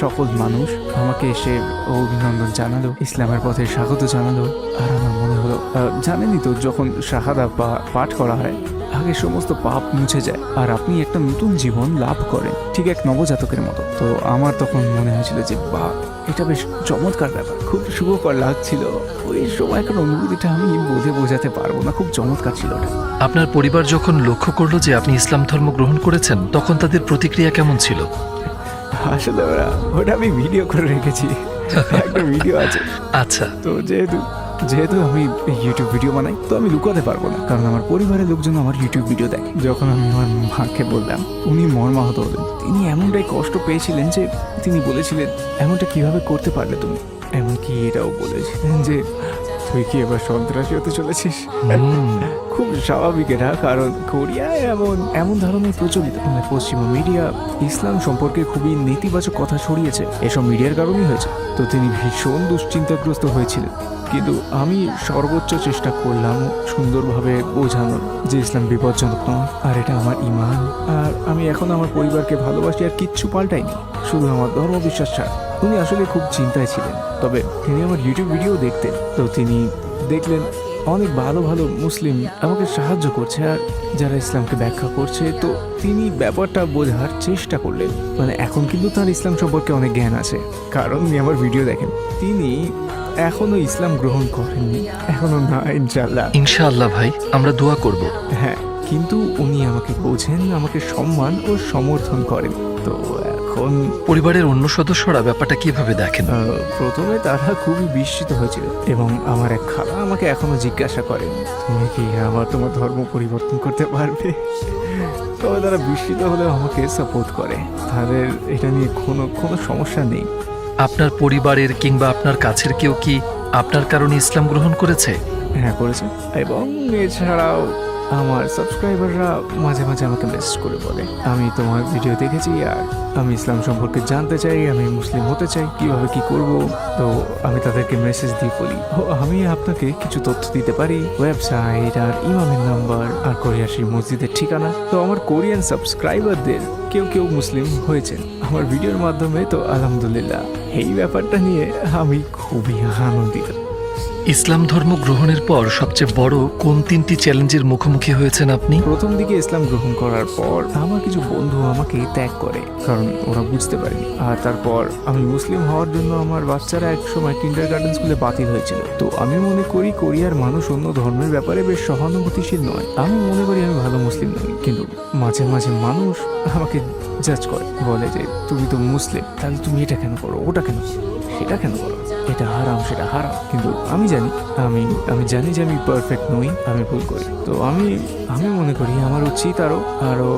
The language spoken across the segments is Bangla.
সকল মানুষ। আমাকে এসে অভিনন্দন জানালো ইসলামের পথে স্বাগত জানালো আর আমার মনে হলো আহ, জানেনই তো যখন শাহাদা বা পাঠ করা হয় আগে সমস্ত পাপ মুছে যায় আর আপনি একটা নতুন জীবন লাভ করেন ঠিক এক নবজাতকের মতো। তো আমার তখন মনে হয়েছিল যে বা এটা বেশ চমৎকার ব্যাপার খুব শুভকর লাগছিল। ওই সময় সময়কার অনুভূতিটা আমি বোঝে বোঝাতে পারব না খুব চমৎকার ছিল ওটা। আপনার পরিবার যখন লক্ষ্য করল যে আপনি ইসলাম ধর্ম গ্রহণ করেছেন তখন তাদের প্রতিক্রিয়া কেমন ছিল? আসলে ওরা ওটা আমি ভিডিও করে রেখেছি। একটা ভিডিও আছে। আচ্ছা। তো যেহেতু যেহেতু আমি ইউটিউব ভিডিও বানাই তো আমি লুকাতে পারব না। কারণ আমার পরিবারের লোকজন আমার ইউটিউব ভিডিও দেখে। যখন আমি আমার মাকে বললাম উনি মর্মাহত হলেন। তিনি এমনটাই কষ্ট পেয়েছিলেন যে তিনি বলেছিলেন এমনটা কীভাবে করতে পারলে তুমি? এমনকি এটাও বলেছিলেন যে তুই কি এবার সন্ত্রাসী হতে চলেছিস? খুব স্বাভাবিক এটা, কারণ কোরিয়ায় এমন এমন ধরনের প্রচলিত মানে পশ্চিমা মিডিয়া ইসলাম সম্পর্কে খুবই নেতিবাচক কথা ছড়িয়েছে। এসব মিডিয়ার কারণেই হয়েছে। তো তিনি ভীষণ দুশ্চিন্তাগ্রস্ত হয়েছিলেন। কিন্তু আমি সর্বোচ্চ চেষ্টা করলাম সুন্দরভাবে বোঝানোর যে ইসলাম বিপজ্জনক নয়, আর এটা আমার ইমান। আর আমি এখন আমার পরিবারকে ভালোবাসি আর কিচ্ছু পাল্টাইনি। শুধু আমার ধর্মবিশ্বাস ছাড়া। উনি আসলে খুব চিন্তায় ছিলেন। তবে তিনি আমার ইউটিউব ভিডিও দেখতেন। তো তিনি দেখলেন অনেক ভালো ভালো মুসলিম আমাকে সাহায্য করছে আর যারা ইসলামকে ব্যাখ্যা করছে তো তিনি ব্যাপারটা বোঝার চেষ্টা করলেন। মানে এখন কিন্তু তার ইসলাম সম্পর্কে অনেক জ্ঞান আছে। কারণ উনি আমার ভিডিও দেখেন। তিনি এখনও ইসলাম গ্রহণ করেননি। এখনও না ইনশাল্লাহ ইনশাআল্লাহ ভাই আমরা দোয়া করব। হ্যাঁ কিন্তু উনি আমাকে বোঝেন আমাকে সম্মান ও সমর্থন করেন। তো এখন পরিবারের অন্য সদস্যরা ব্যাপারটা কীভাবে দেখেন? আহ, প্রথমে তারা খুবই বিস্মিত হয়েছিল এবং আমার এক খালা আমাকে এখনও জিজ্ঞাসা করেন তুমি কি আবার তোমার ধর্ম পরিবর্তন করতে পারবে? তবে তারা বিস্মিত হলেও আমাকে সাপোর্ট করে। তাদের এটা নিয়ে কোনো কোনো সমস্যা নেই। আপনার পরিবারের কিংবা আপনার কাছের কেউ কি আপনার কারণে ইসলাম গ্রহণ করেছে? হ্যাঁ করেছে। এবং এছাড়াও আমার সাবস্ক্রাইবাররা মাঝে মাঝে আমাকে মেসেজ করে বলে, আমি তোমার ভিডিও দেখেছি আর আমি ইসলাম সম্পর্কে জানতে চাই, আমি মুসলিম হতে চাই, কীভাবে কি করব? তো আমি তাদেরকে মেসেজ দিয়ে বলি, ও, আমি আপনাকে কিছু তথ্য দিতে পারি। ওয়েবসাইট আর ইমামের নাম্বার আর কোরিয়ার সেই মসজিদের ঠিকানা। তো আমার কোরিয়ান সাবস্ক্রাইবারদের কেউ কেউ মুসলিম হয়েছেন আমার ভিডিওর মাধ্যমে। তো আলহামদুলিল্লাহ, এই ব্যাপারটা নিয়ে আমি খুবই আনন্দিত। ইসলাম ধর্ম গ্রহণের পর সবচেয়ে বড় কোন তিনটি চ্যালেঞ্জের মুখোমুখি হয়েছেন আপনি? প্রথম দিকে ইসলাম গ্রহণ করার পর আমার কিছু বন্ধু আমাকে ত্যাগ করে, কারণ ওরা বুঝতে পারেনি। আর তারপর আমি মুসলিম হওয়ার জন্য আমার বাচ্চারা এক সময় কিন্ডার গার্ডেন স্কুলে বাতিল হয়েছিল। তো আমি মনে করি কোরিয়ার মানুষ অন্য ধর্মের ব্যাপারে বেশ সহানুভূতিশীল নয়। আমি মনে করি আমি ভালো মুসলিম নই, কিন্তু মাঝে মাঝে মানুষ আমাকে জাজ করে, বলে যে, তুমি তো মুসলিম, তাহলে তুমি এটা কেন করো? ওটা কেন? সেটা কেন করো? এটা হারাম, সেটা হারাম। কিন্তু আমি জানি, আমি আমি জানি যে আমি পারফেক্ট নই, আমি ভুল করি। তো আমি আমি মনে করি আমার উচিত আরও আরও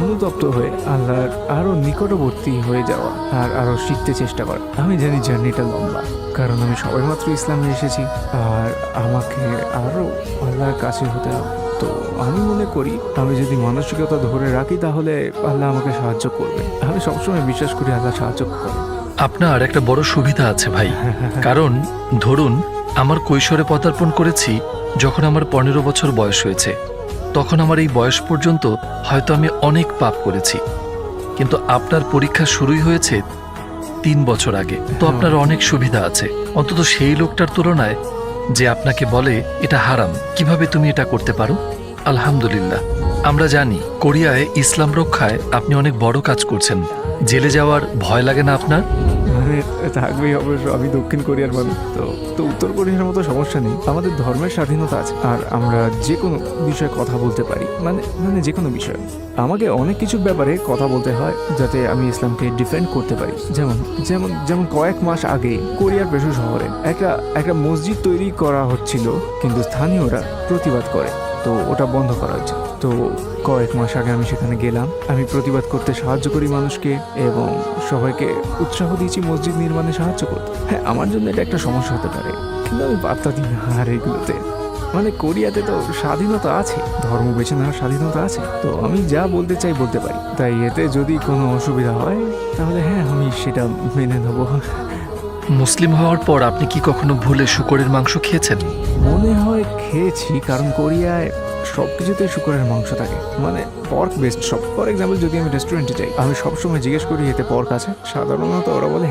অনুতপ্ত হয়ে আল্লাহর আরও নিকটবর্তী হয়ে যাওয়া আর আরও শিখতে চেষ্টা করা। আমি জানি জার্নিটা লম্বা, কারণ আমি সবাই সবেমাত্র ইসলামে এসেছি আর আমাকে আরও আল্লাহর কাছে হতে হবে। তো আমি মনে করি, আমি যদি মানসিকতা ধরে রাখি তাহলে আল্লাহ আমাকে সাহায্য করবে। আমি সবসময় বিশ্বাস করি আল্লাহ সাহায্য করবে। আপনার একটা বড় সুবিধা আছে ভাই। কারণ, ধরুন, আমার কৈশোরে পদার্পণ করেছি যখন আমার পনেরো বছর বয়স হয়েছে। তখন আমার এই বয়স পর্যন্ত হয়তো আমি অনেক পাপ করেছি। কিন্তু আপনার পরীক্ষা শুরুই হয়েছে তিন বছর আগে। তো আপনার অনেক সুবিধা আছে। অন্তত সেই লোকটার তুলনায় যে আপনাকে বলে, এটা হারাম। কীভাবে তুমি এটা করতে পারো? আলহামদুলিল্লাহ। আমরা জানি, কোরিয়ায় ইসলাম রক্ষায় আপনি অনেক বড় কাজ করছেন। জেলে যাওয়ার ভয় লাগে না আপনার? মানে থাকবেই অবশ্য আমি দক্ষিণ কোরিয়ার মানুষ, তো তো উত্তর কোরিয়ার মতো সমস্যা নেই। আমাদের ধর্মের স্বাধীনতা আছে, আর আমরা যে কোনো বিষয়ে কথা বলতে পারি মানে মানে যে কোনো বিষয়। আমাকে অনেক কিছুর ব্যাপারে কথা বলতে হয়, যাতে আমি ইসলামকে ডিফেন্ড করতে পারি। যেমন যেমন যেমন কয়েক মাস আগে কোরিয়ার পেশু শহরে একটা একটা মসজিদ তৈরি করা হচ্ছিল, কিন্তু স্থানীয়রা প্রতিবাদ করে। তো ওটা বন্ধ করা হচ্ছে তো কয়েক মাস আগে আমি সেখানে গেলাম। আমি প্রতিবাদ করতে সাহায্য করি মানুষকে এবং সবাইকে উৎসাহ দিয়েছি মসজিদ নির্মাণে সাহায্য করতে। হ্যাঁ আমার জন্য এটা একটা সমস্যা হতে পারে। কিন্তু আমি পাত্তা দিই না আর এগুলোতে। মানে কোরিয়াতে তো স্বাধীনতা আছে, ধর্ম বেছে নেওয়ার স্বাধীনতা আছে। তো আমি যা বলতে চাই বলতে পারি। তাই এতে যদি কোনো অসুবিধা হয়, তাহলে হ্যাঁ আমি সেটা মেনে নেব। মুসলিম হওয়ার পর আপনি কি কখনো ভুলে শুকরের মাংস খেয়েছেন? মনে হয় খেয়েছি, কারণ কোরিয়ায় সব কিছুতেই শুকরের মাংস থাকে। মানে পর্ক বেস্ট সব ফর এক্সাম্পল যদি আমি রেস্টুরেন্টে যাই, আমি সবসময় জিজ্ঞেস করি, এতে পর্ক আছে? সাধারণত ওরা বলে